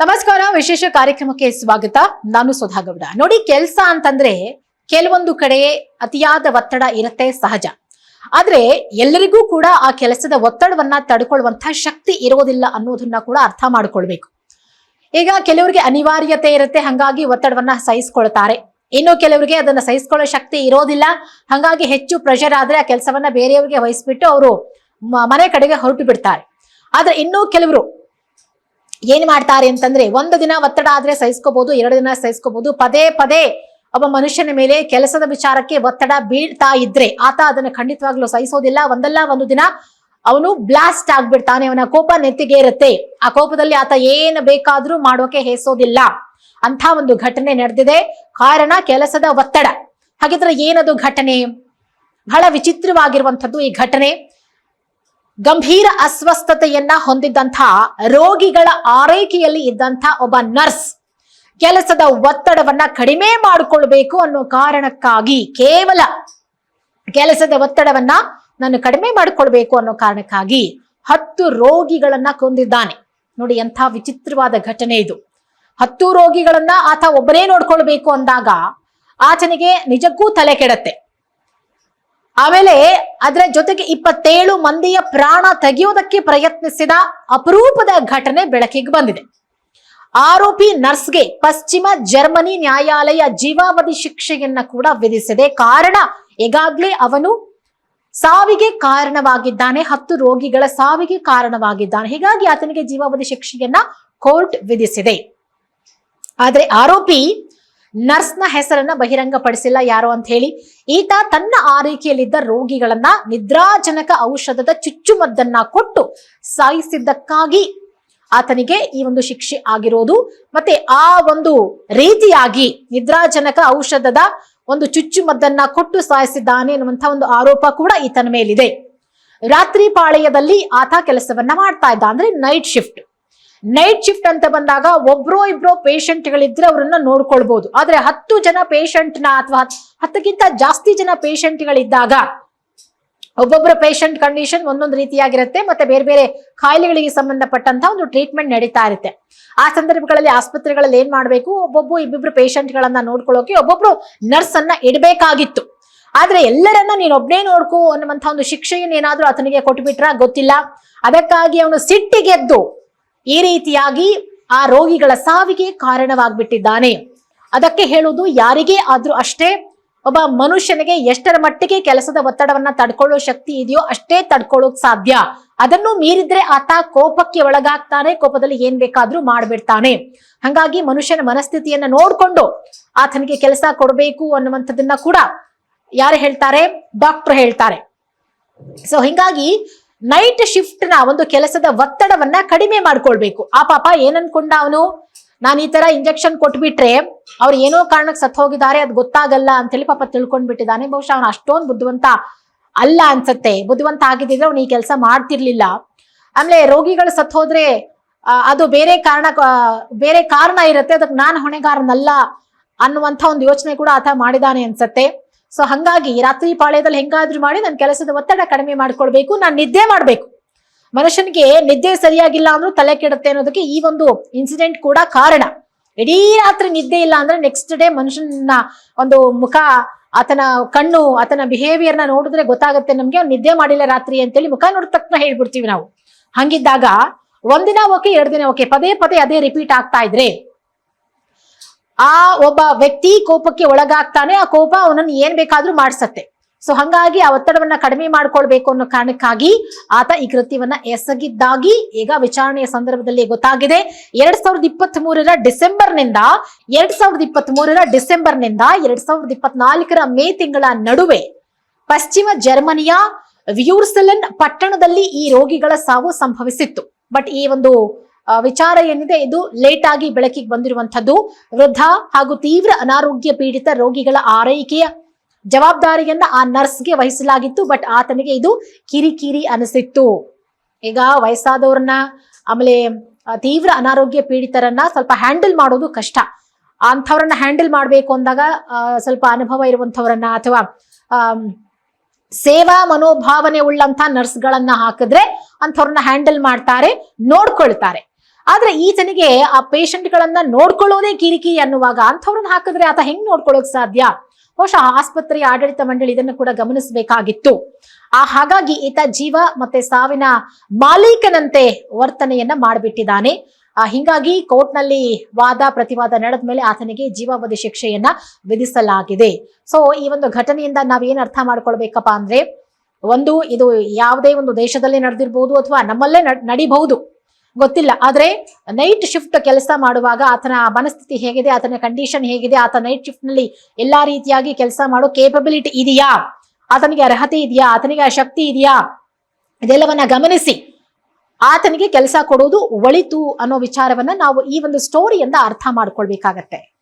ನಮಸ್ಕಾರ, ವಿಶೇಷ ಕಾರ್ಯಕ್ರಮಕ್ಕೆ ಸ್ವಾಗತ. ನಾನು ಸುಧಾಗೌಡ. ನೋಡಿ, ಕೆಲಸ ಅಂತಂದ್ರೆ ಕೆಲವೊಂದು ಕಡೆ ಅತಿಯಾದ ಒತ್ತಡ ಇರುತ್ತೆ, ಸಹಜ. ಆದ್ರೆ ಎಲ್ಲರಿಗೂ ಕೂಡ ಆ ಕೆಲಸದ ಒತ್ತಡವನ್ನ ತಡ್ಕೊಳ್ಳುವಂತಹ ಶಕ್ತಿ ಇರೋದಿಲ್ಲ ಅನ್ನೋದನ್ನ ಕೂಡ ಅರ್ಥ ಮಾಡ್ಕೊಳ್ಬೇಕು. ಈಗ ಕೆಲವರಿಗೆ ಅನಿವಾರ್ಯತೆ ಇರುತ್ತೆ, ಹಂಗಾಗಿ ಒತ್ತಡವನ್ನ ಸಹಿಸ್ಕೊಳ್ತಾರೆ. ಇನ್ನು ಕೆಲವರಿಗೆ ಅದನ್ನ ಸಹಿಸ್ಕೊಳ್ಳೋ ಶಕ್ತಿ ಇರೋದಿಲ್ಲ, ಹಂಗಾಗಿ ಹೆಚ್ಚು ಪ್ರೆಷರ್ ಆದ್ರೆ ಆ ಕೆಲಸವನ್ನ ಬೇರೆಯವರಿಗೆ ವಹಿಸ್ಬಿಟ್ಟು ಅವರು ಮನೆ ಕಡೆಗೆ ಹೊರಟು ಬಿಡ್ತಾರೆ. ಆದ್ರೆ ಇನ್ನೂ ಕೆಲವರು ಏನ್ ಮಾಡ್ತಾರೆ ಅಂತಂದ್ರೆ ಒಂದು ದಿನ ಒತ್ತಡ ಆದ್ರೆ ಸಹಿಸ್ಕೋಬಹುದು ಎರಡು ದಿನ ಸಹಿಸ್ಕೋಬಹುದು ಪದೇ ಪದೇ ಒಬ್ಬ ಮನುಷ್ಯನ ಮೇಲೆ ಕೆಲಸದ ವಿಚಾರಕ್ಕೆ ಒತ್ತಡ ಬೀಳ್ತಾ ಇದ್ರೆ ಆತ ಅದನ್ನ ಖಂಡಿತವಾಗ್ಲೂ ಸಹಿಸೋದಿಲ್ಲ. ಒಂದಲ್ಲ ಒಂದು ದಿನ ಅವನು ಬ್ಲಾಸ್ಟ್ ಆಗ್ಬಿಡ್ತಾನೆ, ಅವನ ಕೋಪ ನೆತ್ತಿಗೆ ಇರುತ್ತೆ ಆ ಕೋಪದಲ್ಲಿ ಆತ ಏನು ಬೇಕಾದ್ರೂ ಮಾಡೋಕೆ ಹೇಸೋದಿಲ್ಲ. ಅಂತ ಒಂದು ಘಟನೆ ನಡೆದಿದೆ. ಕಾರಣ ಕೆಲಸದ ಒತ್ತಡ. ಹಾಗಿದ್ರೆ ಏನದು ಘಟನೆ? ಬಹಳ ವಿಚಿತ್ರವಾಗಿರುವಂಥದ್ದು ಈ ಘಟನೆ. ಗಂಭೀರ ಅಸ್ವಸ್ಥತೆಯನ್ನ ಹೊಂದಿದ್ದಂಥ ರೋಗಿಗಳ ಆರೈಕೆಯಲ್ಲಿ ಇದ್ದಂಥ ಒಬ್ಬ ನರ್ಸ್ ಕೆಲಸದ ಒತ್ತಡವನ್ನ ಕಡಿಮೆ ಮಾಡಿಕೊಳ್ಬೇಕು ಅನ್ನೋ ಕಾರಣಕ್ಕಾಗಿ ಕೇವಲ ಕೆಲಸದ ಒತ್ತಡವನ್ನ ನಾನು ಕಡಿಮೆ ಮಾಡಿಕೊಳ್ಬೇಕು ಅನ್ನೋ ಕಾರಣಕ್ಕಾಗಿ ಹತ್ತು ರೋಗಿಗಳನ್ನ ಕೊಂದಿದ್ದಾನೆ. ನೋಡಿ, ಎಂಥ ವಿಚಿತ್ರವಾದ ಘಟನೆ ಇದು. ಹತ್ತು ರೋಗಿಗಳನ್ನ ಆತ ಒಬ್ಬನೇ ನೋಡ್ಕೊಳ್ಬೇಕು ಅಂದಾಗ ಆತನಿಗೆ ನಿಜಕ್ಕೂ ತಲೆ ಕೆಡತ್ತೆ. ಆಮೇಲೆ ಅದರ ಜೊತೆಗೆ ಇಪ್ಪತ್ತೇಳು ಮಂದಿಯ ಪ್ರಾಣ ತೆಗೆಯೋದಕ್ಕೆ ಪ್ರಯತ್ನಿಸಿದ ಅಪರೂಪದ ಘಟನೆ ಬೆಳಕಿಗೆ ಬಂದಿದೆ. ಆರೋಪಿ ನರ್ಸ್ಗೆ ಪಶ್ಚಿಮ ಜರ್ಮನಿ ನ್ಯಾಯಾಲಯ ಜೀವಾವಧಿ ಶಿಕ್ಷೆಯನ್ನ ಕೂಡ ವಿಧಿಸಿದೆ ಕಾರಣ ಈಗಾಗಲೇ ಅವನು ಸಾವಿಗೆ ಕಾರಣವಾಗಿದ್ದಾನೆ, ಹತ್ತು ರೋಗಿಗಳ ಸಾವಿಗೆ ಕಾರಣವಾಗಿದ್ದಾನೆ. ಹೀಗಾಗಿ ಆತನಿಗೆ ಜೀವಾವಧಿ ಶಿಕ್ಷೆಯನ್ನ ಕೋರ್ಟ್ ವಿಧಿಸಿದೆ. ಆದರೆ ಆರೋಪಿ ನರ್ಸ್ನ ಹೆಸರನ್ನ ಬಹಿರಂಗಪಡಿಸಿಲ್ಲ ಯಾರು ಅಂತ ಹೇಳಿ. ಈತ ತನ್ನ ಆರೈಕೆಯಲ್ಲಿದ್ದ ರೋಗಿಗಳನ್ನ ನಿದ್ರಾಜನಕ ಔಷಧದ ಚುಚ್ಚುಮದ್ದನ್ನ ಕೊಟ್ಟು ಸಾಯಿಸಿದ್ದಕ್ಕಾಗಿ ಆತನಿಗೆ ಈ ಒಂದು ಶಿಕ್ಷೆ ಆಗಿರೋದು. ಮತ್ತೆ ಆ ಒಂದು ರೀತಿಯಾಗಿ ನಿದ್ರಾಜನಕ ಔಷಧದ ಒಂದು ಚುಚ್ಚುಮದ್ದನ್ನ ಕೊಟ್ಟು ಸಾಯಿಸಿದ್ದಾನೆ ಅನ್ನುವಂಥ ಒಂದು ಆರೋಪ ಕೂಡ ಈತನ ಮೇಲಿದೆ. ರಾತ್ರಿ ಪಾಳೆಯದಲ್ಲಿ ಆತ ಕೆಲಸವನ್ನ ಮಾಡ್ತಾ ಇದ್ದ. ಅಂದ್ರೆ ನೈಟ್ ಶಿಫ್ಟ್ ನೈಟ್ ಶಿಫ್ಟ್ ಅಂತ ಬಂದಾಗ ಒಬ್ರೋ ಇಬ್ರೋ ಪೇಷಂಟ್ಗಳಿದ್ರೆ ಅವರನ್ನ ನೋಡ್ಕೊಳ್ಬಹುದು ಆದ್ರೆ ಹತ್ತು ಜನ ಪೇಷಂಟ್ನ ಅಥವಾ ಹತ್ತಕ್ಕಿಂತ ಜಾಸ್ತಿ ಜನ ಪೇಷಂಟ್ಗಳಿದ್ದಾಗ ಒಬ್ಬೊಬ್ಬರ ಪೇಷಂಟ್ ಕಂಡೀಷನ್ ಒಂದೊಂದು ರೀತಿಯಾಗಿರುತ್ತೆ, ಮತ್ತೆ ಬೇರೆ ಬೇರೆ ಕಾಯಿಲೆಗಳಿಗೆ ಸಂಬಂಧಪಟ್ಟಂತಹ ಒಂದು ಟ್ರೀಟ್ಮೆಂಟ್ ನಡೀತಾ ಇರುತ್ತೆ. ಆ ಸಂದರ್ಭಗಳಲ್ಲಿ ಆಸ್ಪತ್ರೆಗಳಲ್ಲಿ ಏನ್ ಮಾಡ್ಬೇಕು? ಒಬ್ಬೊಬ್ಬ ಇಬ್ಬಿಬ್ರು ಪೇಷಂಟ್ಗಳನ್ನ ನೋಡ್ಕೊಳ್ಳೋಕೆ ಒಬ್ಬೊಬ್ರು ನರ್ಸ್ ಅನ್ನ ಇಡಬೇಕಾಗಿತ್ತು. ಆದ್ರೆ ಎಲ್ಲರನ್ನ ನೀನ್ ಒಬ್ನೇ ನೋಡ್ಕೋ ಅನ್ನುವಂತ ಒಂದು ಶಿಕ್ಷೆಯನ್ನು ಏನಾದ್ರೂ ಆತನಿಗೆ ಕೊಟ್ಬಿಟ್ರ? ಗೊತ್ತಿಲ್ಲ. ಅದಕ್ಕಾಗಿ ಅವನು ಸಿಟ್ಟಿಗೆದ್ದು ಈ ರೀತಿಯಾಗಿ ಆ ರೋಗಿಗಳ ಸಾವಿಗೆ ಕಾರಣವಾಗ್ಬಿಟ್ಟಿದ್ದಾನೆ. ಅದಕ್ಕೆ ಹೇಳುವುದು, ಯಾರಿಗೇ ಆದ್ರೂ ಅಷ್ಟೇ, ಒಬ್ಬ ಮನುಷ್ಯನಿಗೆ ಎಷ್ಟರ ಮಟ್ಟಿಗೆ ಕೆಲಸದ ಒತ್ತಡವನ್ನ ತಡ್ಕೊಳ್ಳೋ ಶಕ್ತಿ ಇದೆಯೋ ಅಷ್ಟೇ ತಡ್ಕೊಳ್ಳೋಕ್ ಸಾಧ್ಯ. ಅದನ್ನು ಮೀರಿದ್ರೆ ಆತ ಕೋಪಕ್ಕೆ ಒಳಗಾಗ್ತಾನೆ, ಕೋಪದಲ್ಲಿ ಏನ್ ಬೇಕಾದ್ರೂ ಮಾಡ್ಬಿಡ್ತಾನೆ. ಹಂಗಾಗಿ ಮನುಷ್ಯನ ಮನಸ್ಥಿತಿಯನ್ನ ನೋಡ್ಕೊಂಡು ಆತನಿಗೆ ಕೆಲಸ ಕೊಡಬೇಕು ಅನ್ನುವಂಥದ್ದನ್ನ ಕೂಡ ಯಾರು ಹೇಳ್ತಾರೆ? ಡಾಕ್ಟರ್ ಹೇಳ್ತಾರೆ. ಸೊ ಹಿಂಗಾಗಿ ನೈಟ್ ಶಿಫ್ಟ್ನ ಒಂದು ಕೆಲಸದ ಒತ್ತಡವನ್ನ ಕಡಿಮೆ ಮಾಡ್ಕೊಳ್ಬೇಕು. ಆ ಪಾಪ ಏನನ್ಕೊಂಡ ಅವನು? ನಾನು ಈ ತರ ಇಂಜೆಕ್ಷನ್ ಕೊಟ್ಬಿಟ್ರೆ ಅವ್ರು ಏನೋ ಕಾರಣಕ್ಕೆ ಸತ್ ಹೋಗಿದ್ದಾರೆ, ಅದು ಗೊತ್ತಾಗಲ್ಲ ಅಂತೇಳಿ ಪಾಪ ತಿಳ್ಕೊಂಡ್ಬಿಟ್ಟಿದ್ದಾನೆ. ಬಹುಶಃ ಅವನು ಅಷ್ಟೊಂದು ಬುದ್ಧಿವಂತ ಅಲ್ಲ ಅನ್ಸತ್ತೆ. ಬುದ್ಧಿವಂತ ಆಗಿದ್ದಿದ್ರೆ ಅವ್ನು ಈ ಕೆಲಸ ಮಾಡ್ತಿರ್ಲಿಲ್ಲ. ಆಮೇಲೆ ರೋಗಿಗಳು ಸತ್ ಹೋದ್ರೆ ಅದು ಬೇರೆ ಕಾರಣ ಬೇರೆ ಕಾರಣ ಇರುತ್ತೆ. ಅದಕ್ಕೆ ನಾನು ಹೊಣೆಗಾರನಲ್ಲ ಅನ್ನುವಂಥ ಒಂದು ಯೋಚನೆ ಕೂಡ ಆತ ಮಾಡಿದಾನೆ ಅನ್ಸತ್ತೆ. ಸೊ ಹಂಗಾಗಿ ರಾತ್ರಿ ಪಾಳ್ಯದಲ್ಲಿ ಹೆಂಗಾದ್ರೂ ಮಾಡಿ ನನ್ನ ಕೆಲಸದ ಒತ್ತಡ ಕಡಿಮೆ ಮಾಡ್ಕೊಳ್ಬೇಕು, ನಾನು ನಿದ್ದೆ ಮಾಡ್ಬೇಕು. ಮನುಷ್ಯನಿಗೆ ನಿದ್ದೆ ಸರಿಯಾಗಿಲ್ಲ ಅಂದ್ರೂ ತಲೆ ಕೆಡುತ್ತೆ ಅನ್ನೋದಕ್ಕೆ ಈ ಒಂದು ಇನ್ಸಿಡೆಂಟ್ ಕೂಡ ಕಾರಣ. ಇಡೀ ರಾತ್ರಿ ನಿದ್ದೆ ಇಲ್ಲ ಅಂದ್ರೆ ನೆಕ್ಸ್ಟ್ ಡೇ ಮನುಷ್ಯನ ಒಂದು ಮುಖ, ಆತನ ಕಣ್ಣು, ಆತನ ಬಿಹೇವಿಯರ್ನ ನೋಡಿದ್ರೆ ಗೊತ್ತಾಗುತ್ತೆ ನಮ್ಗೆ, ಅವ್ನು ನಿದ್ದೆ ಮಾಡಿಲ್ಲ ರಾತ್ರಿ ಅಂತೇಳಿ ಮುಖ ನೋಡಿದ ತಕ್ಷಣ ಹೇಳ್ಬಿಡ್ತೀವಿ ನಾವು. ಹಂಗಿದ್ದಾಗ, ಒಂದಿನ ಓಕೆ, ಎರಡು ದಿನ ಓಕೆ, ಪದೇ ಪದೇ ಅದೇ ರಿಪೀಟ್ ಆಗ್ತಾ ಇದ್ರೆ ಆ ಒಬ್ಬ ವ್ಯಕ್ತಿ ಕೋಪಕ್ಕೆ ಒಳಗಾಗ್ತಾನೆ, ಆ ಕೋಪ ಅವನನ್ನು ಏನ್ ಬೇಕಾದ್ರೂ ಮಾಡ್ಸತ್ತೆ. ಸೊ ಹಂಗಾಗಿ ಆ ಒತ್ತಡವನ್ನ ಕಡಿಮೆ ಮಾಡ್ಕೊಳ್ಬೇಕು ಅನ್ನೋ ಕಾರಣಕ್ಕಾಗಿ ಆತ ಈ ಕೃತ್ಯವನ್ನ ಎಸಗಿದ್ದಾಗಿ ಈಗ ವಿಚಾರಣೆಯ ಸಂದರ್ಭದಲ್ಲಿ ಗೊತ್ತಾಗಿದೆ. ಎರಡ್ ಸಾವಿರದ ಇಪ್ಪತ್ತ್ ಮೂರರ ಡಿಸೆಂಬರ್ನಿಂದ, ಎರಡ್ ಸಾವಿರದ ಇಪ್ಪತ್ತ್ ಮೂರರ ಡಿಸೆಂಬರ್ನಿಂದ ಎರಡ್ ಸಾವಿರದ ಇಪ್ಪತ್ನಾಲ್ಕರ ಮೇ ತಿಂಗಳ ನಡುವೆ ಪಶ್ಚಿಮ ಜರ್ಮನಿಯ ವ್ಯೂರ್ಸೆಲೆನ್ ಪಟ್ಟಣದಲ್ಲಿ ಈ ರೋಗಿಗಳ ಸಾವು ಸಂಭವಿಸಿತ್ತು. ಬಟ್ ಈ ಒಂದು ವಿಚಾರ ಏನಿದೆ, ಇದು ಲೇಟ್ ಆಗಿ ಬೆಳಕಿಗೆ ಬಂದಿರುವಂತದ್ದು ವೃದ್ಧ ಹಾಗೂ ತೀವ್ರ ಅನಾರೋಗ್ಯ ಪೀಡಿತ ರೋಗಿಗಳ ಆರೈಕೆಯ ಜವಾಬ್ದಾರಿಯನ್ನ ಆ ನರ್ಸ್ಗೆ ವಹಿಸಲಾಗಿತ್ತು, ಬಟ್ ಆತನಿಗೆ ಇದು ಕಿರಿಕಿರಿ ಅನಿಸಿತ್ತು. ಈಗ ವಯಸ್ಸಾದವ್ರನ್ನ, ಆಮೇಲೆ ತೀವ್ರ ಅನಾರೋಗ್ಯ ಪೀಡಿತರನ್ನ ಸ್ವಲ್ಪ ಹ್ಯಾಂಡಲ್ ಮಾಡೋದು ಕಷ್ಟ. ಅಂಥವ್ರನ್ನ ಹ್ಯಾಂಡಲ್ ಮಾಡಬೇಕು ಅಂದಾಗ ಸ್ವಲ್ಪ ಅನುಭವ ಇರುವಂಥವ್ರನ್ನ ಅಥವಾ ಸೇವಾ ಮನೋಭಾವನೆ ಉಳ್ಳಂತ ನರ್ಸ್ಗಳನ್ನ ಹಾಕಿದ್ರೆ ಅಂಥವ್ರನ್ನ ಹ್ಯಾಂಡಲ್ ಮಾಡ್ತಾರೆ, ನೋಡ್ಕೊಳ್ತಾರೆ. ಆದ್ರೆ ಈತನಿಗೆ ಆ ಪೇಷಂಟ್ ಗಳನ್ನ ನೋಡ್ಕೊಳ್ಳೋದೇ ಕಿರಿಕಿರಿ ಅನ್ನುವಾಗ ಅಂಥವ್ರನ್ನ ಹಾಕಿದ್ರೆ ಆತ ಹೆಂಗ್ ನೋಡ್ಕೊಳ್ಳೋಕ್ ಸಾಧ್ಯ? ಬಹುಶಃ ಆಸ್ಪತ್ರೆಯ ಆಡಳಿತ ಮಂಡಳಿ ಇದನ್ನು ಕೂಡ ಗಮನಿಸಬೇಕಾಗಿತ್ತು. ಆ ಹಾಗಾಗಿ ಈತ ಜೀವ ಮತ್ತೆ ಸಾವಿನ ಮಾಲೀಕನಂತೆ ವರ್ತನೆಯನ್ನ ಮಾಡಿಬಿಟ್ಟಿದ್ದಾನೆ. ಹಿಂಗಾಗಿ ಕೋರ್ಟ್ನಲ್ಲಿ ವಾದ ಪ್ರತಿವಾದ ನಡೆದ ಮೇಲೆ ಆತನಿಗೆ ಜೀವಾವಧಿ ಶಿಕ್ಷೆಯನ್ನ ವಿಧಿಸಲಾಗಿದೆ. ಸೊ ಈ ಒಂದು ಘಟನೆಯಿಂದ ನಾವೇನ್ ಅರ್ಥ ಮಾಡ್ಕೊಳ್ಬೇಕಪ್ಪ ಅಂದ್ರೆ, ಒಂದು, ಇದು ಯಾವುದೇ ಒಂದು ದೇಶದಲ್ಲಿ ನಡೆದಿರ್ಬೋದು ಅಥವಾ ನಮ್ಮಲ್ಲೇ ನಡ್- ನಡಿಬಹುದು. ಗೊತ್ತಿಲ್ಲ. ಆದ್ರೆ ನೈಟ್ ಶಿಫ್ಟ್ ಕೆಲಸ ಮಾಡುವಾಗ ಆತನ ಮನಸ್ಥಿತಿ ಹೇಗಿದೆ, ಆತನ ಕಂಡೀಷನ್ ಹೇಗಿದೆ, ಆತ ನೈಟ್ ಶಿಫ್ಟ್ನಲ್ಲಿ ಎಲ್ಲಾ ರೀತಿಯಾಗಿ ಕೆಲಸ ಮಾಡೋ ಕೇಪಬಿಲಿಟಿ ಇದೆಯಾ? ಆತನಿಗೆ ಅರ್ಹತೆ ಇದೆಯಾ? ಆತನಿಗೆ ಆ ಶಕ್ತಿ ಇದೆಯಾ? ಇದೆಲ್ಲವನ್ನ ಗಮನಿಸಿ. ಆತನಿಗೆ ಕೆಲಸ ಕೊಡುವುದು ಒಳಿತು ಅನ್ನೋ ವಿಚಾರವನ್ನ ನಾವು ಈ ಒಂದು ಸ್ಟೋರಿಯಿಂದ ಅರ್ಥ ಮಾಡ್ಕೊಳ್ಬೇಕಾಗತ್ತೆ.